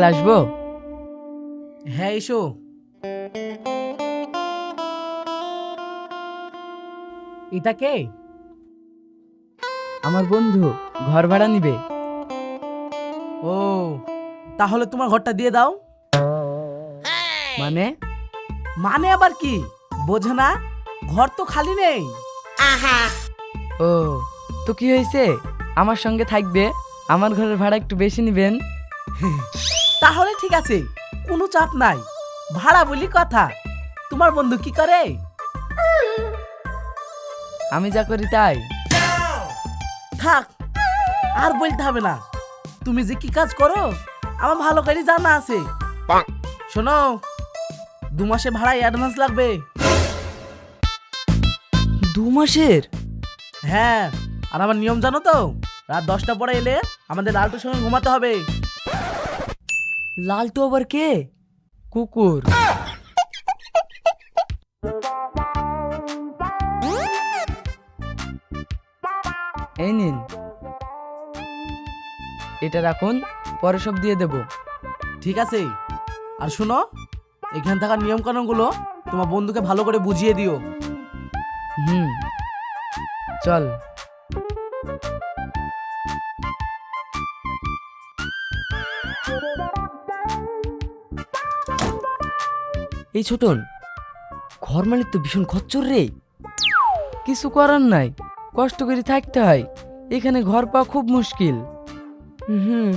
গেলে আসব? হ্যাঁ এসো। এটা কে? আমার বন্ধু ঘর ভাড়া নিবে। ও তাহলে তোমার ঘরটা দিয়ে দাও। মানে? মানে আবার কি? বোঝো না ঘর তো খালি নেই। ও তো কি হয়েছে? আমার সঙ্গে থাকবে আমার ঘরের ভাড়া একটু বেশি নেবেন। তাহলে ঠিক আছে কোনো চাপ নাই। ভাড়া বলি কথা। তোমার বন্ধু কি করে? আমি যা করি তাই। থাক আর বলতে হবে না। তুমি যে কি কাজ করো আমার ভালো করে জানা আছে। শোনো দু মাসে ভাড়ায় অ্যাডভান্স লাগবে। দু মাসের? হ্যাঁ আর আমার নিয়ম জানো তো? রাত দশটা পরে এলে আমাদের লালটুর সঙ্গে ঘুমাতে হবে। লাল তো আবার কে কুকুর এই নিন। এটা রাখুন পরে সব দিয়ে দেব। ঠিক আছে। আর শোনো এখানে থাকার নিয়ম কানুনগুলো তোমার বন্ধুকে ভালো করে বুঝিয়ে দিও। হুম। চল। এই ছোটন ঘর মালিক তো ভীষণ খচ্চর রে। কিছু করার নাই, কষ্ট করে থাকতে হয়, এখানে ঘর পাওয়া খুব মুশকিল। হুম।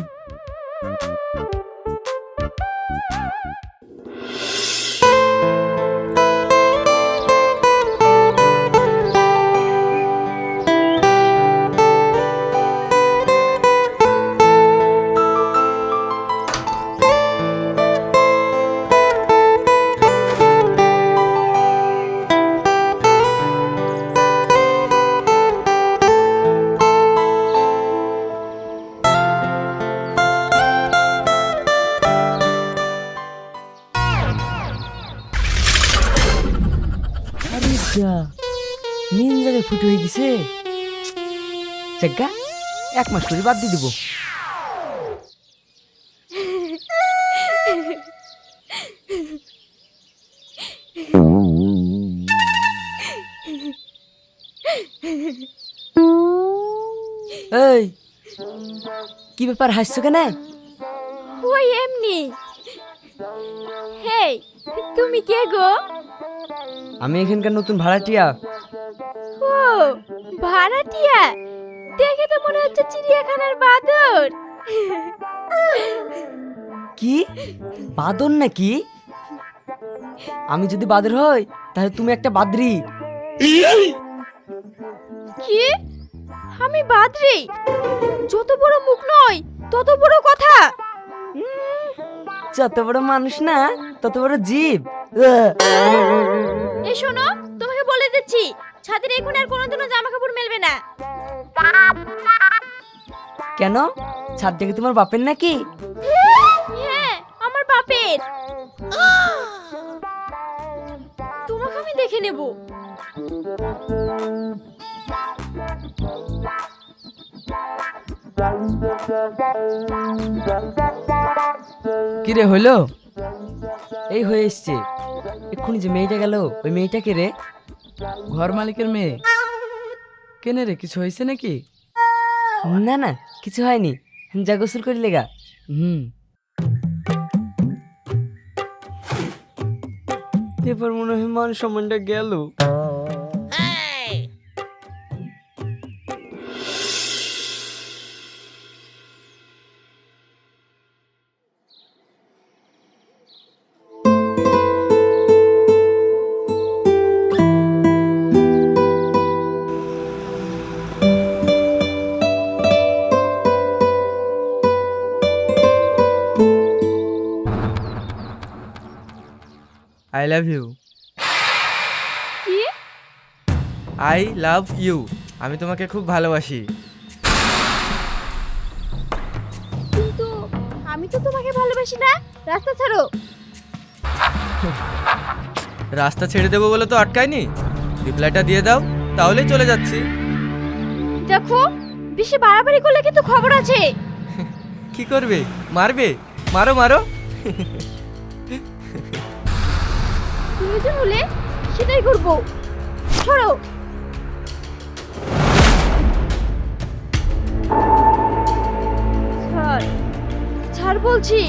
চেগা এক মাস করে বাদ দিয়ে দিব। এই কি ব্যাপার হাসছো কেন? ওই এমনি। হেই তুমি কে গো? আমি এখানকার নতুন ভাড়াটিয়া। ও ভাড়াটিয়া? দেখে তো মনে হচ্ছে চিড়িয়াখানার বাদর। কি? বাদর নাকি? আমি যদি বাদর হই তাহলে তুমি একটা বাদরি। কি? আমি বাদরি? যত বড় মুখ নয় তত বড় কথা। যত বড় মানুষ না তত বড় জীব! এই শোনো তোমাকে বলে দিচ্ছি ছাদের এখন আর কোনোদিনও জামা কাপড় মেলবে না। কেন? ছাদ থেকে তোমার বাপের নাকি? হ্যাঁ আমার বাপের। তোমাকে আমি দেখে নেব। কি রে হইল? এই হয়ে এসছে। এক্ষুনি যে মেয়েটা গেল ওই মেয়েটাকে রে? ঘর মালিকের মেয়ে? কেন রে কিছু হয়েছে নাকি? না না কিছু হয়নি। যা গোসল করি লেগা। হুম। এবার মনে হয় মান সম্মানটা গেল। আই লাভ ইউ কি? আই লাভ ইউ আমি তোমাকে খুব ভালোবাসি। কিন্তু আমি তো তোমাকে ভালোবাসি না। রাস্তা ছাড়ো। রাস্তা ছেড়ে দেবো বলে তো আটকায়নি। রিপ্লাইটা দিয়ে দাও তাহলেই চলে যাচ্ছি। দেখো বেশি বাড়াবাড়ি করলে কিন্তু খবর আছে। কি করবে? মারবে? মারো মারো। প্রয়োজন হলে সেটাই করব। ছড়ো ছাড়। ছাড় বলছি।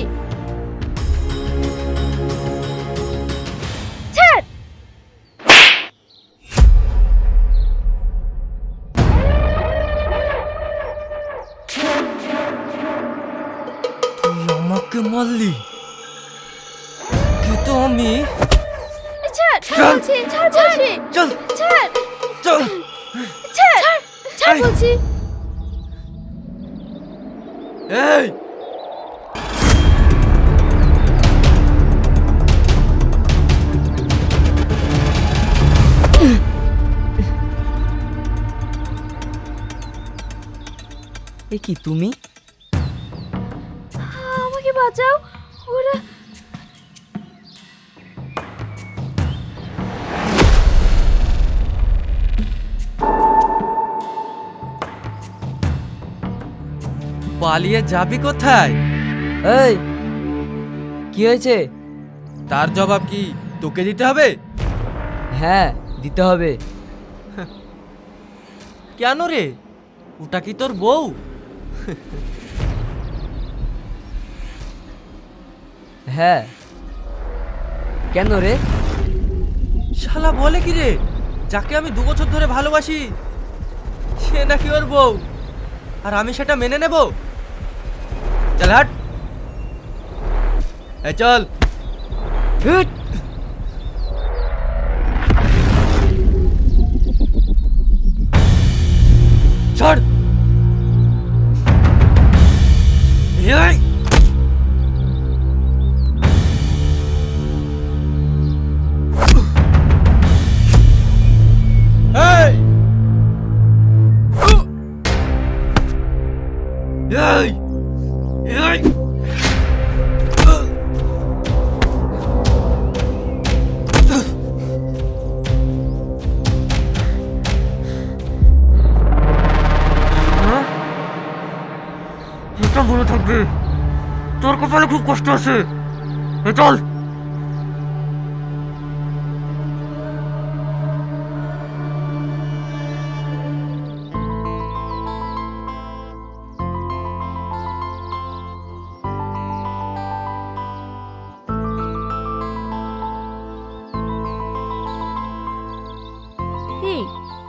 এ কি তুমি? আমাকে বাঁচাও। ওরা পালিয়ে যাবি কোথায়? এই কি হয়েছে? তার জবাব কি তোকে দিতে হবে? হ্যাঁ দিতে হবে। কেন রে? ওটা কি তোর বউ? হ্যাঁ। কেন রে? শালা বলে কি রে যাকে আমি দু বছর ধরে ভালোবাসি, সে নাকি ওর বউ। আর আমি সেটা মেনে নেব? চল হাট। চল। হুট! ছাড়। এই! এই! এটা মনে থাকবে। তোর কপালে খুব কষ্ট আছে। চল।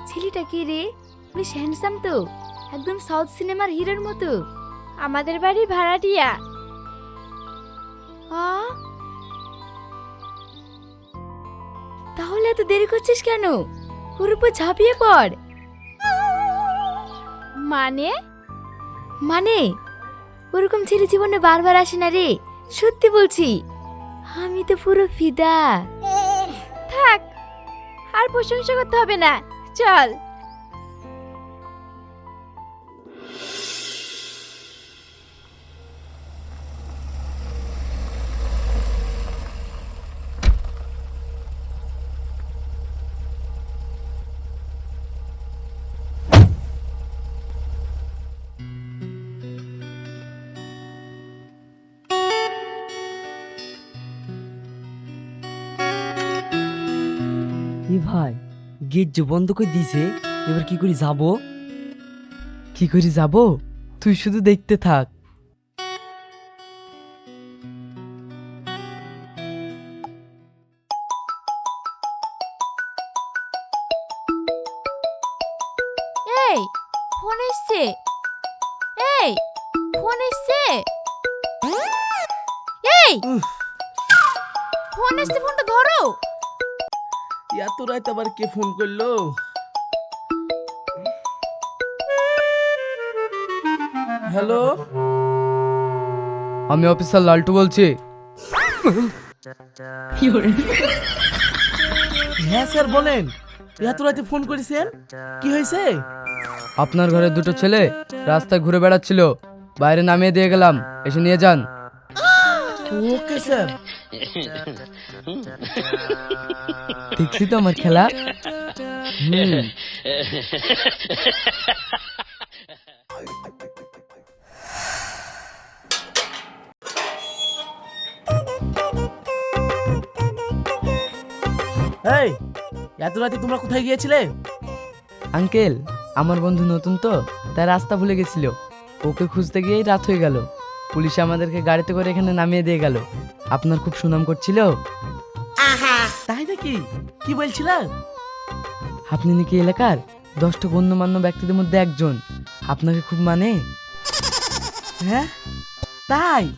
ছেলেটা কে রে? বেশ হ্যান্ডসাম তো। একদম সাউথ সিনেমার হিরোর মতো। আমাদের বাড়ি ভাড়াটিয়া। তাহলে এত দেরি করছিস কেন? ওর উপর ঝাঁপিয়ে পড়। মানে? মানে? ওরকম ছেলে জীবনে বারবার আসে না রে, সত্যি বলছি। আমি তো পুরো ফিদা। থাক, আর প্রশংসা করতে হবে না, চল। গেট যে বন্ধ করে দিয়েছে এবার কি করে যাব? কি করে যাব? তুই শুধু দেখতে থাক। এই ফোন এসছে। এই ফোন এসছে। এই ফোন এসছে ফোনটা ধরো। এত রাত আবার কে ফোন করল? হ্যালো? আমি অফিসার লালটু বলছি। হ্যাঁ স্যার বলেন। এত রাতে ফোন করেছেন? কি হয়েছে? আপনার ঘরে দুটো ছেলে রাস্তায় ঘুরে বেড়াচ্ছিল। বাইরে নামিয়ে দিয়ে গেলাম। এসে নিয়ে যান। Okay sir. দেখছি তো আমার খেলা? এই এত রাতে তোমরা কোথায় গিয়েছিলে? আঙ্কেল আমার বন্ধু নতুন তো তাই রাস্তা ভুলে গেছিল। ওকে খুঁজতে গিয়েই রাত হয়ে গেল। পুলিশ আমাদেরকে গাড়িতে করে এখানে নামিয়ে দিয়ে গেল। আপনার খুব সুনাম করছিল? তাই নাকি? কি বলছিলে আপনি নাকি এলাকার দশটা গণ্যমান্য ব্যক্তিদের মধ্যে একজন। আপনাকে খুব মানে? হ্যাঁ? তাই?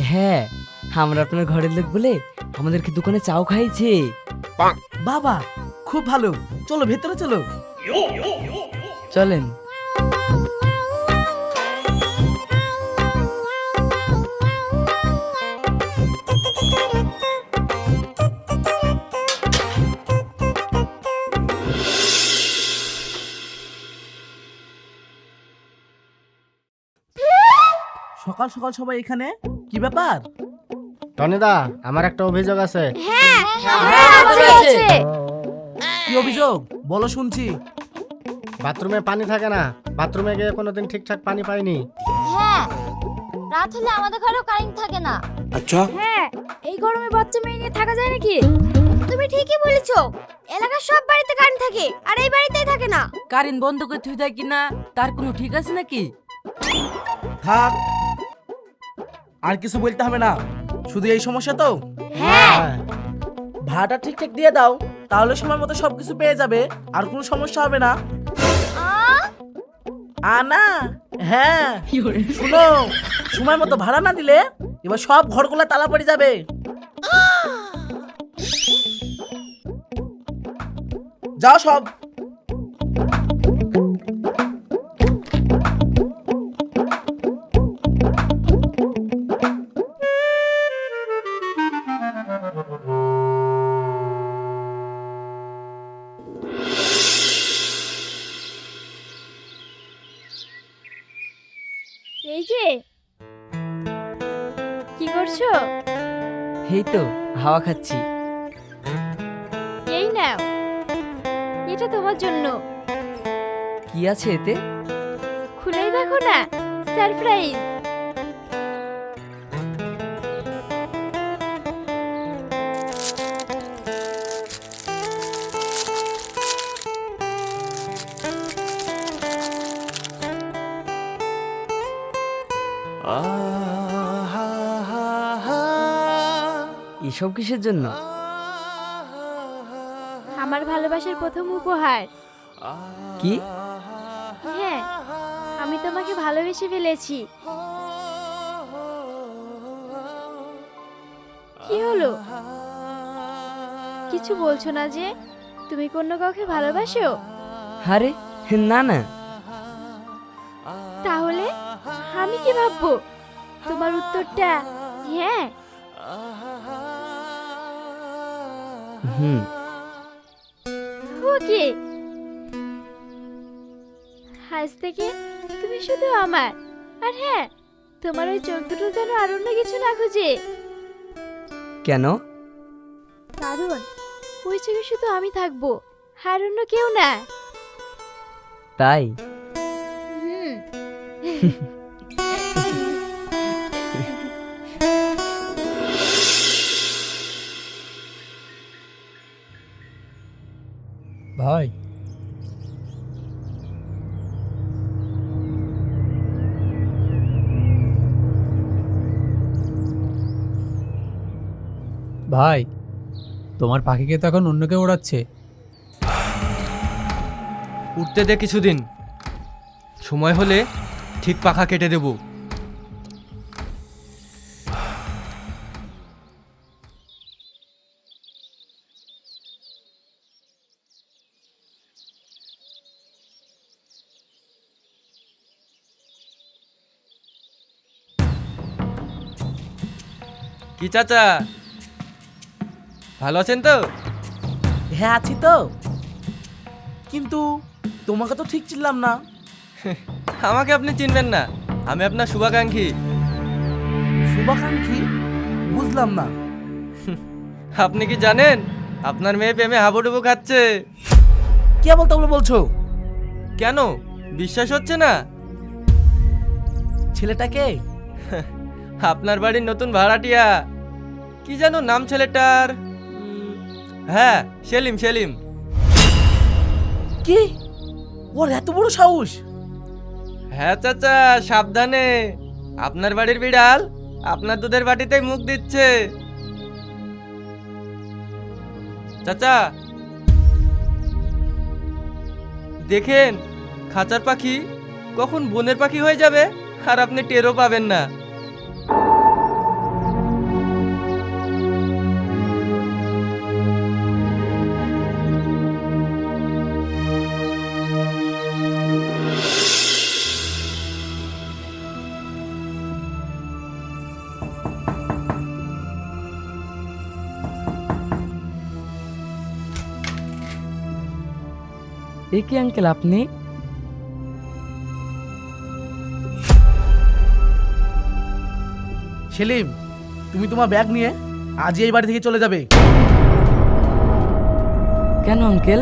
হ্যাঁ আমরা আপনার ঘরের লোক বলে আমাদেরকে দোকানে চাও খাইছে? বাবা খুব ভালো। চলো ভেতরে চলো। চলেন। সকাল সকাল সবাই এখানে? কি ব্যাপার? টনিদা আমার একটা অভিযোগ আছে। হ্যাঁ আছে আছে। কি অভিযোগ? বলো শুনছি। বাথরুমে পানি থাকে না। বাথরুমে গিয়ে কোনোদিন ঠিকঠাক পানি পাইনি। হ্যাঁ রাত হলে আমাদের ঘরেও কারেন্ট থাকে না। আচ্ছা। হ্যাঁ এই গরমে বাচ্চা মেয়ে নিয়ে থাকা যায় নাকি? তুমি ঠিকই বলেছ এলাকার সব বাড়িতে কারেন্ট থাকে আর এই বাড়িতেই থাকে না। কারেন্ট বন্ধ করে থুই দেয় কিনা তার কোনো ঠিক আছে নাকি? থাক আর কিছু বলতে হবে না। শুধু এই সমস্যা তো? হ্যাঁ। ভাড়াটা ঠিকঠাক দিয়ে দাও তাহলে সময় মতো সবকিছু পেয়ে যাবে আর কোনো সমস্যা হবে না। আনা হ্যাঁ। শুনো সময় মতো ভাড়া না দিলে এবার সব ঘরগুলো তালা পড়ে যাবে। যাও সব। এই কি করছ? এই তো হাওয়া খাচ্ছি। এই নাও। এটা তোমার জন্য। কি আছে এতে? খুলেই দেখো না সারপ্রাইজ এসব কিসের জন্য? আমার ভালোবাসার প্রথম উপহার। কি? হ্যাঁ আমি তোমাকে ভালোবেসে ফেলেছি। কি হলো? কিছু বলছো না যে তুমি অন্য কাউকে ভালোবাসো? আরে না না। তাহলে আমি কি ভাববো? তোমার উত্তরটা হ্যাঁ হুম। ওকে আজ থেকে তুমি শুধু আমার। আর হ্যাঁ তোমার ওই চোখ দুটো যেন আর অন্য কিছু না খুঁজে। কেন? কারণ ওই চোখে শুধু আমি থাকব আর অন্য কেউ না। তাই? হুম। ভাই। ভাই, তোমার পাখিকে তো এখন অন্য কেউ ওড়াচ্ছে। উঠতে দে কিছুদিন। সময় হলে ঠিক পাখা কেটে দেবো। কি চাচা? ভালো আছেন তো? হ্যাঁ আছি তো। কিন্তু তোমাকে তো ঠিক চিনলাম না। আমাকে আপনি চিনবেন না। আমি আপনার শুভাকাঙ্ক্ষী। শুভাকাঙ্ক্ষী? বুঝলাম না। আপনি কি জানেন? আপনার মেয়ে প্রেমে হাবুডুবু খাচ্ছে। কে বলতে বলে বলছো? কেন? বিশ্বাস হচ্ছে না। ছেলেটাকে আপনার বাড়ির নতুন ভাড়াটিয়া। কি যেন নাম ছেলেটার? উম, হ্যাঁ সেলিম সেলিম। কি? ওর এত বড় সাহস? হ্যাঁ চাচা সাবধানে। আপনার বাড়ির বিড়াল আপনার দুধের বাটিতেই মুখ দিচ্ছে। চাচা। দেখেন খাঁচার পাখি কখন বনের পাখি হয়ে যাবে আর আপনি টেরও পাবেন না। এ কি আঙ্কেল আপনি? সেলিম তুমি তোমার ব্যাগ নিয়ে আজই এই বাড়ি থেকে চলে যাবে। কেন আঙ্কেল?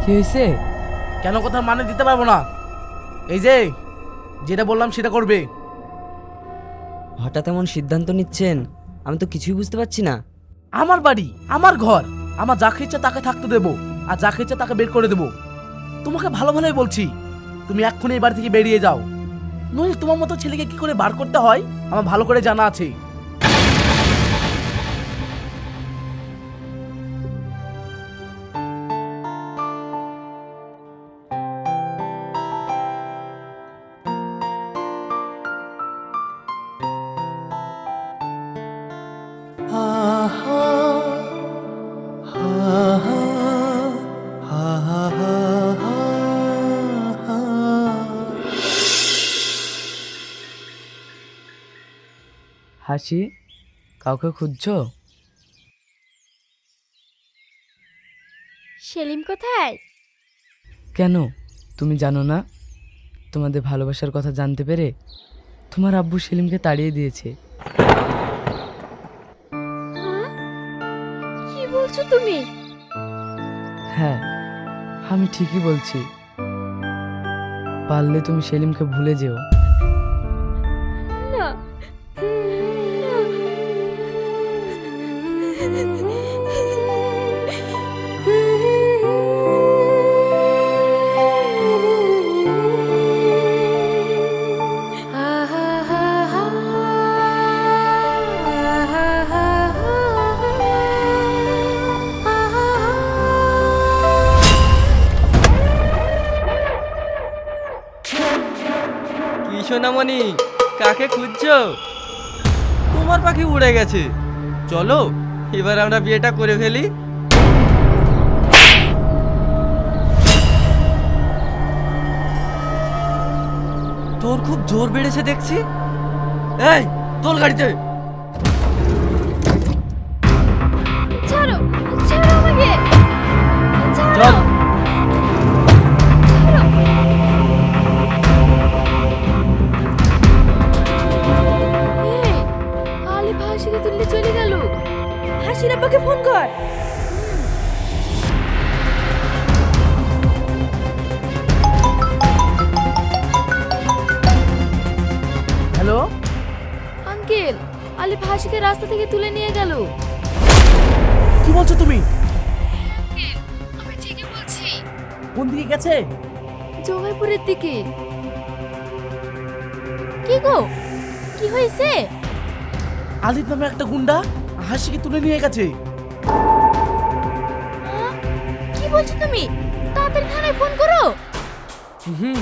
কি হয়েছে? কেন কথা মানে দিতে পারব না। এই যে যেটা বললাম সেটা করবে। হঠাৎ এমন সিদ্ধান্ত নিচ্ছেন আমি তো কিছুই বুঝতে পারছি না। আমার বাড়ি আমার ঘর আমার যাকে ইচ্ছা তাকে থাকতে দেবো আর যাকে ইচ্ছা তাকে বের করে দেবো। তোমাকে ভালো ভালোই বলছি। তুমি এক্ষুনি এই বাড়ি থেকে বেরিয়ে যাও। নইলে তোমার মতো ছেলেকে কি করে বার করতে হয়? আমার ভালো করে জানা আছে। হাসি? কাউকে খুঁজছো? সেলিম কোথায়? কেন? তুমি জানো না? তোমাদের ভালোবাসার কথা জানতে পেরে তোমার আব্বু সেলিমকে তাড়িয়ে দিয়েছে। হ্যাঁ? কি বলছো তুমি? হ্যাঁ আমি ঠিকই বলছি। পারলে তুমি সেলিমকে ভুলে যেও। না কি কাকে খুঁজছো? তোমার পাখি উড়ে গেছে। চলো। এবার আমরা বিয়েটা করে ফেলি। তোর খুব জোর বেড়েছে দেখছি? এই তোর গাড়িতে! আব্বাকে ফোন কর। হ্যালো? আঙ্কেল আলিফ হাসিকে রাস্তা থেকে তুলে নিয়ে গেল। কি বলছো তুমি? আঙ্কেল আমি ঠিকই বলছি। কোন দিকে গেছে? জগাইপুরের দিকে। কি গো? কি হয়েছে? আলিফ নামে একটা গুন্ডা? হাসিকে তুলে নিয়ে গেছে। কি বলছো তুমি? তাড়াতাড়ি থানায় ফোন করো। হুম।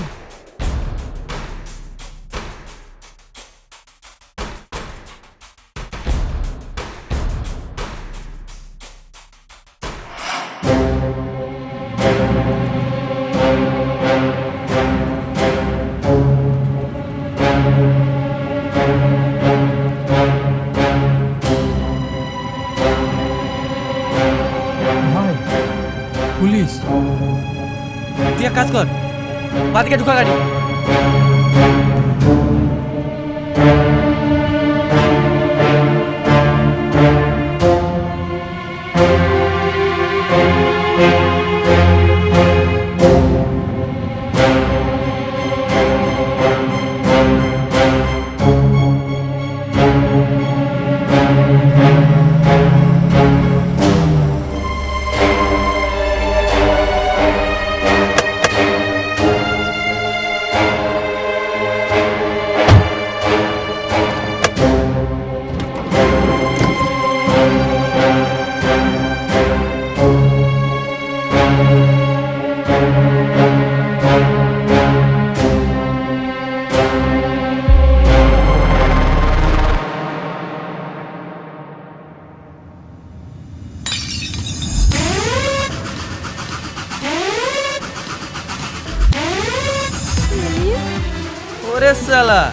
বাদিকে ঢুকা গাড়ি? সালা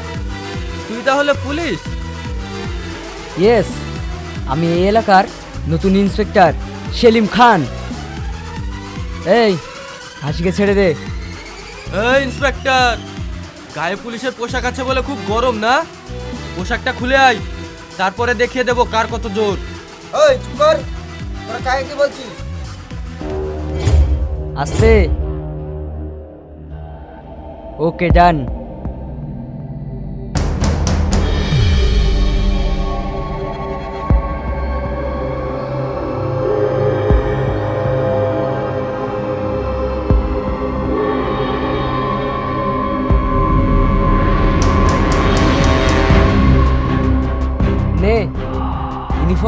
তুই তাহলে পুলিশ? ইয়েস আমি এই এলাকার নতুন ইন্সপেক্টর সেলিম খান। এই হাসিকে ছেড়ে দে। এই ইন্সপেক্টর গায়ে পুলিশের পোশাক আছে বলে খুব গরম না? পোশাকটা খুলে আয় তারপরে দেখিয়ে দেবো কার কত জোর। ওই চুপ কর। তোরা কাকে কি বলছিস? আসতে। ওকে ডান।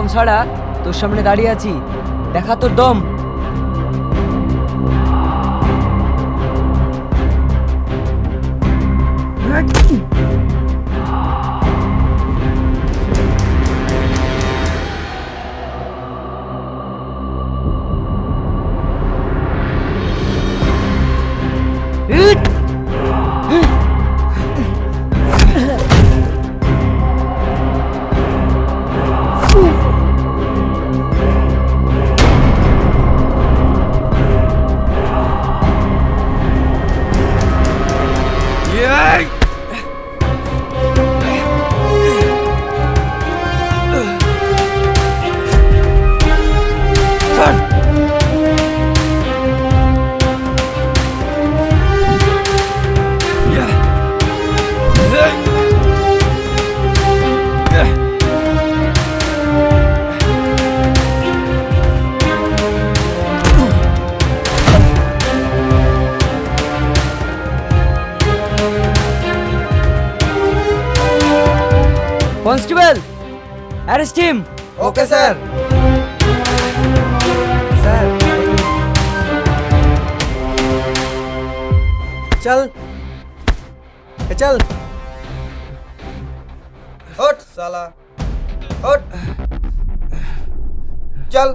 ইউনিফর্ম ছাড়া তোর সামনে দাঁড়িয়ে আছি। দেখা তোর দম। Arrest team. Okay sir. Sir. চল। এ চল। ওঠ সালা ওঠ। চল।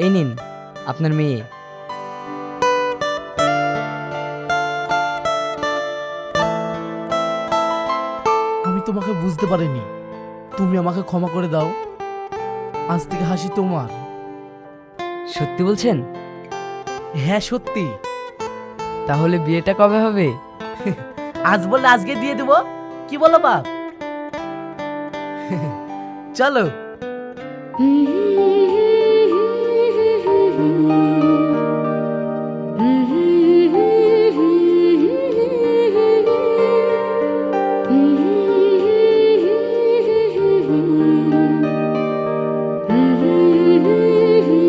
এই নিন আপনার মেয়ে। আমি তোমাকে বুঝতে পারিনি। তুমি আমাকে ক্ষমা করে দাও। আজ থেকে হাসি তোমার। সত্যি বলছেন? হ্যাঁ সত্যি। তাহলে বিয়েটা কবে হবে? আজ বললে আজকে দিয়ে দেবো। কি বলো বাপ চলো।